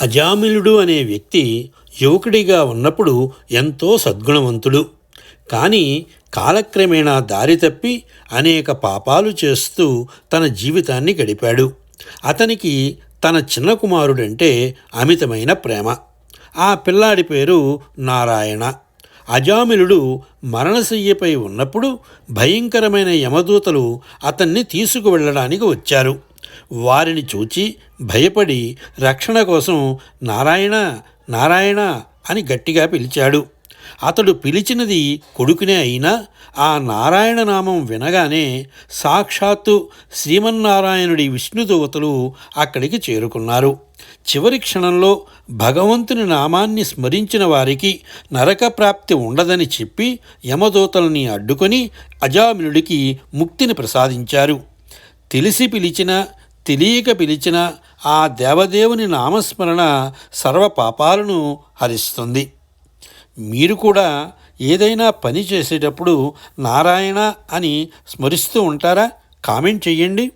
అజామిలుడు అనే వ్యక్తి యువకుడిగా ఉన్నప్పుడు ఎంతో సద్గుణవంతుడు. కానీ కాలక్రమేణా దారి తప్పి అనేక పాపాలు చేస్తూ తన జీవితాన్ని గడిపాడు. అతనికి తన చిన్న కుమారుడంటే అమితమైన ప్రేమ. ఆ పిల్లాడి పేరు నారాయణ. అజామిలుడు మరణశయ్యపై ఉన్నప్పుడు భయంకరమైన యమదూతలు అతన్ని తీసుకువెళ్ళడానికి వచ్చారు. వారిని చూచి భయపడి రక్షణ కోసం నారాయణ నారాయణ అని గట్టిగా పిలిచాడు. అతడు పిలిచినది కొడుకునే అయినా ఆ నారాయణ నామం వినగానే సాక్షాత్తు శ్రీమన్నారాయణుడి విష్ణుదేవతలు అక్కడికి చేరుకున్నారు. చివరి క్షణంలో భగవంతుని నామాన్ని స్మరించిన వారికి నరక ప్రాప్తి ఉండదని చెప్పి యమదూతల్ని అడ్డుకొని అజామినుడికి ముక్తిని ప్రసాదించారు. తెలిసి పిలిచిన తెలియక పిలిచిన ఆ దేవదేవుని నామస్మరణ సర్వ పాపాలను హరిస్తుంది. మీరు కూడా ఏదైనా పని చేసేటప్పుడు నారాయణ అని స్మరిస్తూ ఉంటారా? కామెంట్ చెయ్యండి.